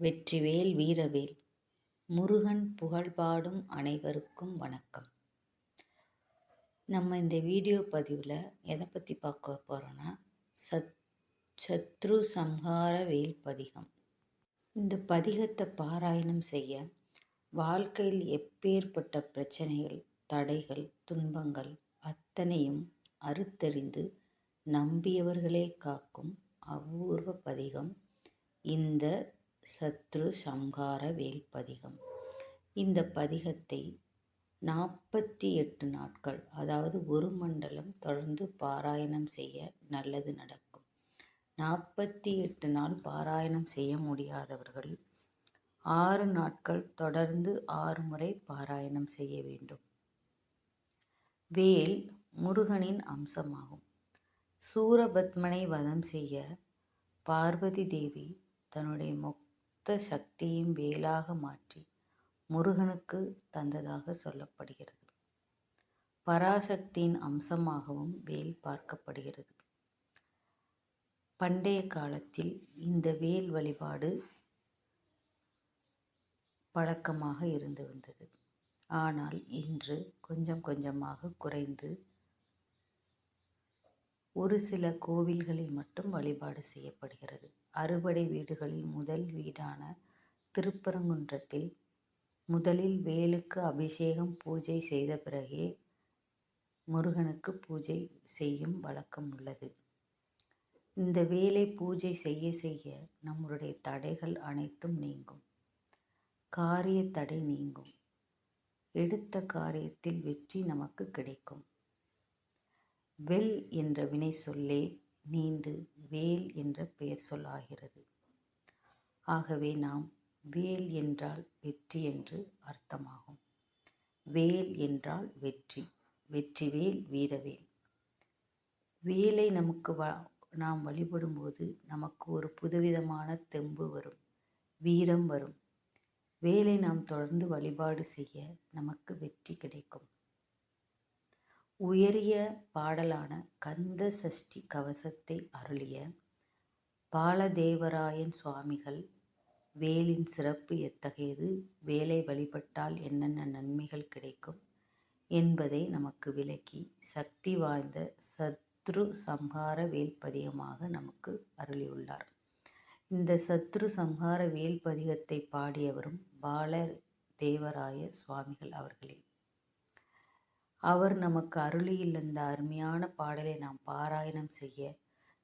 வெற்றிவேல் வீரவேல். முருகன் புகழ்பாடும் அனைவருக்கும் வணக்கம். நம்ம இந்த வீடியோ பதிவில் எதை பற்றி பார்க்க போகிறோன்னா சத் சத்ரு சம்ஹார வேல் பதிகம். இந்த பதிகத்தை பாராயணம் செய்ய வாழ்க்கையில் எப்பேற்பட்ட பிரச்சனைகள் தடைகள் துன்பங்கள் அத்தனையும் அறுத்தறிந்து நம்பியவர்களே காக்கும் அபூர்வ பதிகம். இந்த சத்ரு சம்ஹார வேல் பதிகம் இந்த பதிகத்தை நாற்பத்தி எட்டு நாட்கள் அதாவது ஒரு மண்டலம் தொடர்ந்து பாராயணம் செய்ய நல்லது நடக்கும். நாற்பத்தி எட்டு நாள் பாராயணம் செய்ய முடியாதவர்கள் ஆறு நாட்கள் தொடர்ந்து ஆறு முறை பாராயணம் செய்ய வேண்டும். வேல் முருகனின் அம்சமாகும். சூரபத்மனை வதம் செய்ய பார்வதி தேவி தன்னுடைய மொத்த சக்தியும் வேலாக மாற்றி முருகனுக்கு தந்ததாக சொல்லப்படுகிறது. பராசக்தியின் அம்சமாகவும் வேல் பார்க்கப்படுகிறது. பண்டைய காலத்தில் இந்த வேல் வழிபாடு பழக்கமாக இருந்து வந்தது. ஆனால் இன்று கொஞ்சம் கொஞ்சமாக குறைந்து ஒரு சில கோவில்களில் மட்டும் வழிபாடு செய்யப்படுகிறது. அறுபடை வீடுகளில் முதல் வீடான திருப்பரங்குன்றத்தில் முதலில் வேலுக்கு அபிஷேகம் பூஜை செய்த பிறகே முருகனுக்கு பூஜை செய்யும் வழக்கம் உள்ளது. இந்த வேலை பூஜை செய்ய செய்ய நம்முடைய தடைகள் அனைத்தும் நீங்கும். காரிய தடை நீங்கும். எடுத்த காரியத்தில் வெற்றி நமக்கு கிடைக்கும். வெல் என்ற வினை சொல்லே நீண்டு வேல் என்ற பெயர் சொல்லாகிறது. ஆகவே நாம் வேல் என்றால் வெற்றி என்று அர்த்தமாகும். வேல் என்றால் வெற்றி வெற்றி வேல் வீரவேல் வேலை நமக்கு வ நாம் வழிபடும்போது நமக்கு ஒரு புதுவிதமான தெம்பு வரும் வீரம் வரும். வேலை நாம் தொடர்ந்து வழிபாடு செய்ய நமக்கு வெற்றி கிடைக்கும். உயரிய பாடலான கந்த சஷ்டி கவசத்தை அருளிய பாலதேவராயன் சுவாமிகள் வேலின் சிறப்பு எத்தகையது? வேலை வழிபட்டால் என்னென்ன நன்மைகள் கிடைக்கும்? என்பதை நமக்கு விளக்கி சக்தி வாய்ந்த சத்ரு சம்ஹார வேல் பதிகமாக நமக்கு அருளியுள்ளார். இந்த சத்ரு சம்ஹார வேல் பதிகத்தை பாடியவரும் பால தேவராய சுவாமிகள் அவர்களே. அவர் நமக்கு அருளியில் இந்த அருமையான பாடலை நாம் பாராயணம் செய்ய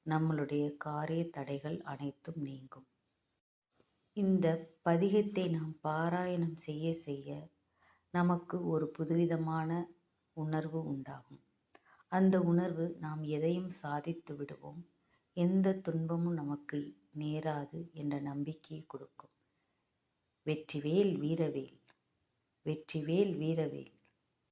நம்மளுடைய காரிய தடைகள் அனைத்தும் நீங்கும். இந்த பதிகத்தை நாம் பாராயணம் செய்ய செய்ய நமக்கு ஒரு புதுவிதமான உணர்வு உண்டாகும். அந்த உணர்வு நாம் எதையும் சாதித்து விடுவோம். எந்த துன்பமும் நமக்கு நேராது என்ற நம்பிக்கையை கொடுக்கும். வெற்றிவேல் வீரவேல் வெற்றிவேல் வீரவேல்.